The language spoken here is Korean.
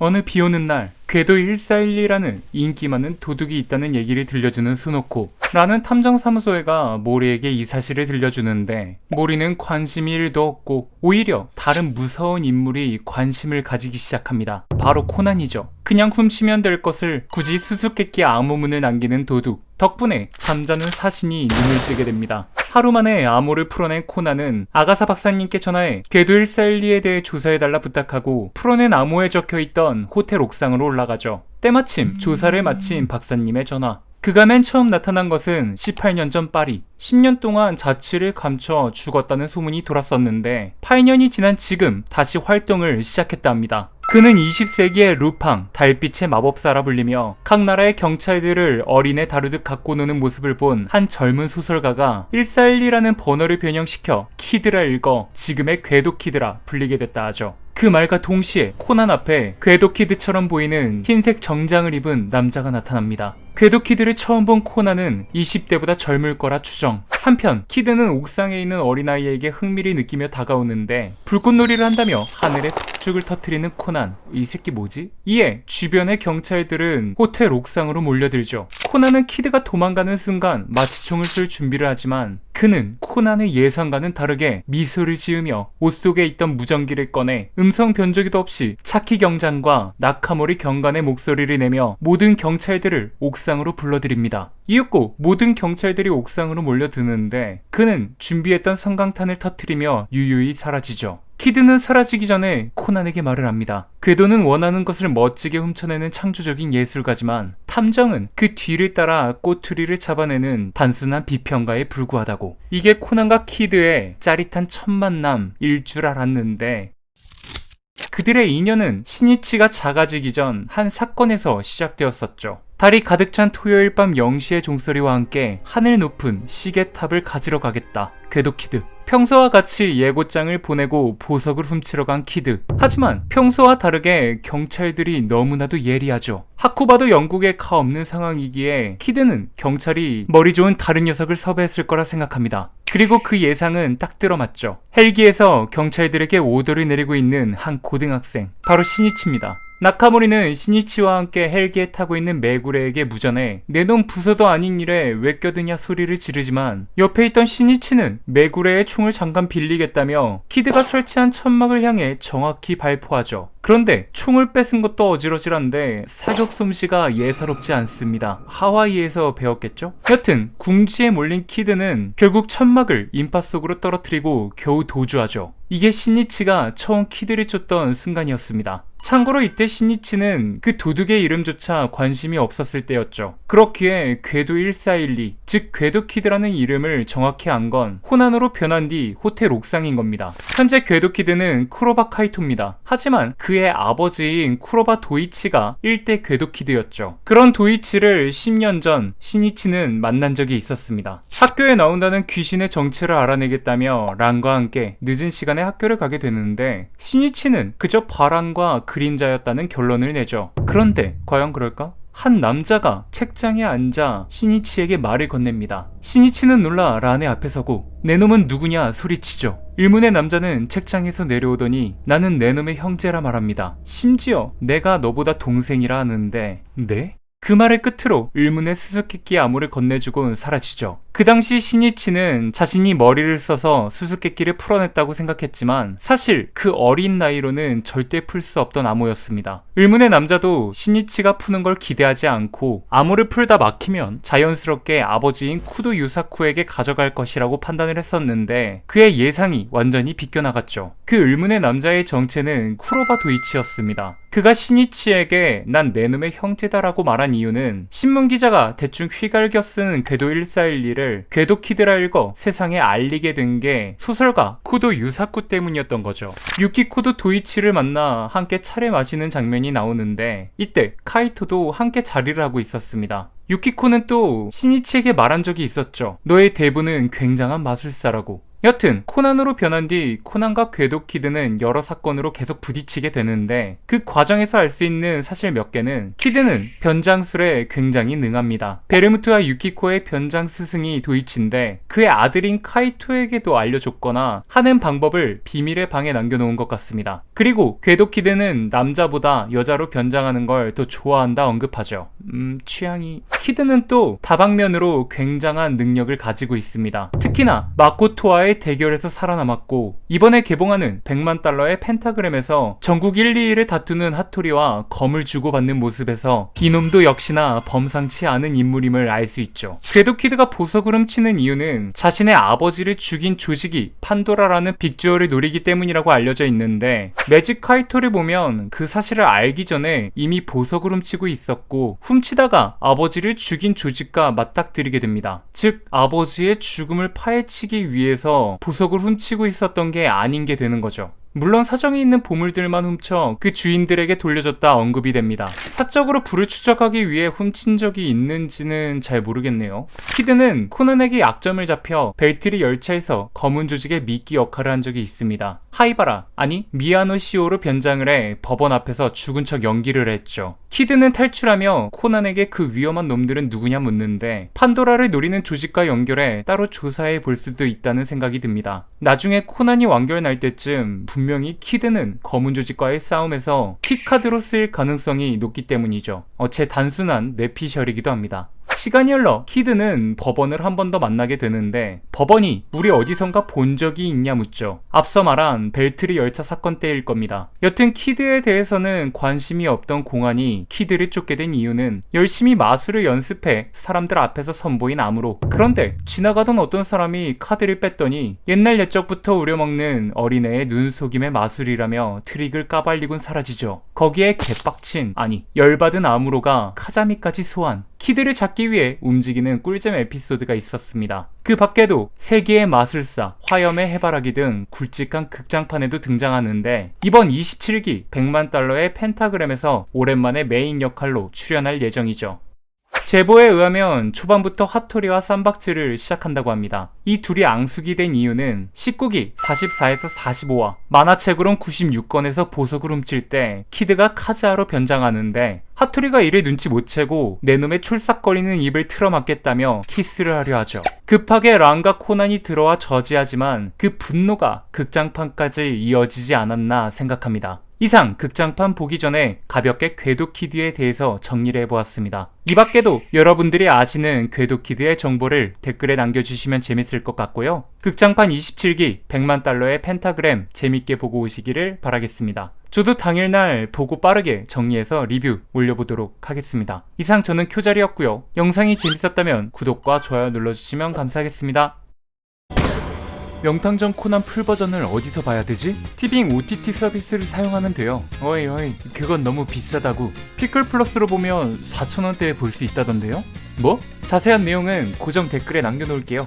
어느 비 오는 날 궤도 1412라는 인기 많은 도둑이 있다는 얘기를 들려주는 스노코 라는 탐정사무소에가 모리에게 이 사실을 들려주는데 모리는 관심이 1도 없고 오히려 다른 무서운 인물이 관심을 가지기 시작합니다. 바로 코난이죠. 그냥 훔치면 될 것을 굳이 수수께끼 암호문을 남기는 도둑 덕분에 잠자는 사신이 눈을 뜨게 됩니다. 하루 만에 암호를 풀어낸 코난은 아가사 박사님께 전화해 궤도 1412에 대해 조사해달라 부탁하고 풀어낸 암호에 적혀있던 호텔 옥상으로 올라가죠. 때마침 조사를 마친 박사님의 전화. 그가 맨 처음 나타난 것은 18년 전 파리. 10년 동안 자취를 감춰 죽었다는 소문이 돌았었는데 8년이 지난 지금 다시 활동을 시작했다 합니다. 그는 20세기의 루팡, 달빛의 마법사라 불리며 각 나라의 경찰들을 어린애 다루듯 갖고 노는 모습을 본 한 젊은 소설가가 1412라는 번호를 변형시켜 키드라 읽어 지금의 궤도 키드라 불리게 됐다 하죠. 그 말과 동시에 코난 앞에 궤도 키드처럼 보이는 흰색 정장을 입은 남자가 나타납니다. 궤도 키드를 처음 본 코난은 20대보다 젊을 거라 추정. 한편 키드는 옥상에 있는 어린아이에게 흥미를 느끼며 다가오는데 불꽃놀이를 한다며 하늘에 폭죽을 터트리는 코난. 이 새끼 뭐지? 이에 주변의 경찰들은 호텔 옥상으로 몰려들죠. 코난은 키드가 도망가는 순간 마취총을 쓸 준비를 하지만 그는 코난의 예상과는 다르게 미소를 지으며 옷 속에 있던 무전기를 꺼내 음성 변조기도 없이 차키 경장과 나카모리 경관의 목소리를 내며 모든 경찰들을 옥상으로 불러들입니다. 이윽고 모든 경찰들이 옥상으로 몰려드는데 그는 준비했던 성강탄을 터트리며 유유히 사라지죠. 키드는 사라지기 전에 코난에게 말을 합니다. 궤도는 원하는 것을 멋지게 훔쳐내는 창조적인 예술가지만 탐정은 그 뒤를 따라 꼬투리를 잡아내는 단순한 비평가에 불과하다고. 이게 코난과 키드의 짜릿한 첫 만남일 줄 알았는데 그들의 인연은 신이치가 작아지기 전 한 사건에서 시작되었었죠. 달이 가득 찬 토요일 밤 0시의 종소리와 함께 하늘 높은 시계탑을 가지러 가겠다. 궤도 키드. 평소와 같이 예고장을 보내고 보석을 훔치러 간 키드. 하지만 평소와 다르게 경찰들이 너무나도 예리하죠. 하쿠바도 영국에 가 없는 상황이기에 키드는 경찰이 머리 좋은 다른 녀석을 섭외했을 거라 생각합니다. 그리고 그 예상은 딱 들어맞죠. 헬기에서 경찰들에게 오더를 내리고 있는 한 고등학생. 바로 신이치입니다. 나카모리는 신이치와 함께 헬기에 타고 있는 메구레에게 무전해 내 놈 부서도 아닌 일에 왜 껴드냐 소리를 지르지만 옆에 있던 신이치는 메구레의 총을 잠깐 빌리겠다며 키드가 설치한 천막을 향해 정확히 발포하죠. 그런데 총을 뺏은 것도 어지러질한데 사격 솜씨가 예사롭지 않습니다. 하와이에서 배웠겠죠? 여튼 궁지에 몰린 키드는 결국 천막을 인파 속으로 떨어뜨리고 겨우 도주하죠. 이게 신이치가 처음 키드를 쫓던 순간이었습니다. 참고로 이때 신이치는 그 도둑의 이름조차 관심이 없었을 때였죠. 그렇기에 궤도 1412, 즉 궤도 키드라는 이름을 정확히 안 건 호난으로 변한 뒤 호텔 옥상인 겁니다. 현재 궤도 키드는 쿠로바 카이토입니다. 하지만 그의 아버지인 쿠로바 도이치가 1대 궤도 키드였죠. 그런 도이치를 10년 전 신이치는 만난 적이 있었습니다. 학교에 나온다는 귀신의 정체를 알아내겠다며 란과 함께 늦은 시간에 학교를 가게 되는데 신이치는 그저 바람과 그림자였다는 결론을 내죠. 그런데 과연 그럴까? 한 남자가 책장에 앉아 신이치에게 말을 건넵니다. 신이치는 놀라 란의 앞에 서고 내 놈은 누구냐 소리치죠. 일문의 남자는 책장에서 내려오더니 나는 내 놈의 형제라 말합니다. 심지어 내가 너보다 동생이라 하는데 네? 그 말의 끝으로 의문의 수수께끼 암호를 건네주고 사라지죠. 그 당시 신이치는 자신이 머리를 써서 수수께끼를 풀어냈다고 생각했지만 사실 그 어린 나이로는 절대 풀 수 없던 암호였습니다. 의문의 남자도 신이치가 푸는 걸 기대하지 않고 암호를 풀다 막히면 자연스럽게 아버지인 쿠도 유사쿠에게 가져갈 것이라고 판단을 했었는데 그의 예상이 완전히 비껴나갔죠. 그 의문의 남자의 정체는 쿠로바 도이치였습니다. 그가 신이치에게 난 내 놈의 형제다라고 말한 이유는 신문 기자가 대충 휘갈겨 쓴 궤도 1412를 궤도 키드라 읽어 세상에 알리게 된 게 소설가 쿠도 유사쿠 때문이었던 거죠. 유키코도 도이치를 만나 함께 차를 마시는 장면이 나오는데 이때 카이토도 함께 자리를 하고 있었습니다. 유키코는 또 신이치에게 말한 적이 있었죠. 너의 대부는 굉장한 마술사라고. 여튼 코난으로 변한 뒤 코난과 궤도 키드는 여러 사건으로 계속 부딪히게 되는데 그 과정에서 알 수 있는 사실 몇 개는 키드는 변장술에 굉장히 능합니다. 베르무트와 유키코의 변장 스승이 도이치인데 그의 아들인 카이토에게도 알려줬거나 하는 방법을 비밀의 방에 남겨놓은 것 같습니다. 그리고 궤도 키드는 남자보다 여자로 변장하는 걸 더 좋아한다 언급하죠. 음, 취향이 키드는 또 다방면으로 굉장한 능력을 가지고 있습니다. 특히나 마코토와의 대결에서 살아남았고 이번에 개봉하는 100만 달러의 펜타그램에서 전국 1, 2위를 다투는 하토리와 검을 주고받는 모습에서 이놈도 역시나 범상치 않은 인물임을 알 수 있죠. 궤도 키드가 보석을 훔치는 이유는 자신의 아버지를 죽인 조직이 판도라라는 빅주얼을 노리기 때문이라고 알려져 있는데 매직 카이토를 보면 그 사실을 알기 전에 이미 보석을 훔치고 있었고 훔치다가 아버지를 죽인 조직과 맞닥뜨리게 됩니다. 즉 아버지의 죽음을 파헤치기 위해서 보석을 훔치고 있었던 게 아닌 게 되는 거죠. 물론 사정이 있는 보물들만 훔쳐 그 주인들에게 돌려줬다 언급이 됩니다. 사적으로 불을 추적하기 위해 훔친 적이 있는지는 잘 모르겠네요. 키드는 코난에게 약점을 잡혀 벨트리 열차에서 검은 조직의 미끼 역할을 한 적이 있습니다. 하이바라, 아니 미야노 시오로 변장을 해 법원 앞에서 죽은 척 연기를 했죠. 키드는 탈출하며 코난에게 그 위험한 놈들은 누구냐 묻는데 판도라를 노리는 조직과 연결해 따로 조사해 볼 수도 있다는 생각이 듭니다. 나중에 코난이 완결 날 때쯤 분명히 키드는 검은 조직과의 싸움에서 키카드로 쓰일 가능성이 높기 때문이죠. 어, 제 단순한 뇌피셜이기도 합니다. 시간이 흘러 키드는 법원을 한 번 더 만나게 되는데 법원이 우리 어디선가 본 적이 있냐 묻죠. 앞서 말한 벨트리 열차 사건 때일 겁니다. 여튼 키드에 대해서는 관심이 없던 공안이 키드를 쫓게 된 이유는 열심히 마술을 연습해 사람들 앞에서 선보인 암으로 그런데 지나가던 어떤 사람이 카드를 뺐더니 옛날 옛적부터 우려먹는 어린애의 눈속임의 마술이라며 트릭을 까발리곤 사라지죠. 거기에 개빡친 아니 열받은 암으로가 카자미까지 소환 키드를 잡기 위해 움직이는 꿀잼 에피소드가 있었습니다. 그 밖에도 세계의 마술사, 화염의 해바라기 등 굵직한 극장판에도 등장하는데 이번 27기 100만 달러의 펜타그램에서 오랜만에 메인 역할로 출연할 예정이죠. 제보에 의하면 초반부터 하토리와 쌈박질을 시작한다고 합니다. 이 둘이 앙숙이 된 이유는 19기 44에서 45화 만화책으론 96권에서 보석을 훔칠 때 키드가 카즈아로 변장하는데 하토리가 이를 눈치 못 채고 내 놈의 촐싹거리는 입을 틀어막겠다며 키스를 하려 하죠. 급하게 랑과 코난이 들어와 저지하지만 그 분노가 극장판까지 이어지지 않았나 생각합니다. 이상 극장판 보기 전에 가볍게 궤도키드에 대해서 정리를 해보았습니다. 이 밖에도 여러분들이 아시는 궤도키드의 정보를 댓글에 남겨주시면 재밌을 것 같고요. 극장판 27기 100만 달러의 펜타그램 재밌게 보고 오시기를 바라겠습니다. 저도 당일날 보고 빠르게 정리해서 리뷰 올려보도록 하겠습니다. 이상 저는 쿄자리였고요. 영상이 재밌었다면 구독과 좋아요 눌러주시면 감사하겠습니다. 명탕전 코난 풀 버전을 어디서 봐야 되지? 티빙 OTT 서비스를 사용하면 돼요. 어이 어이 그건 너무 비싸다고. 피클 플러스로 보면 4,000원대에 볼 수 있다던데요? 뭐? 자세한 내용은 고정 댓글에 남겨놓을게요.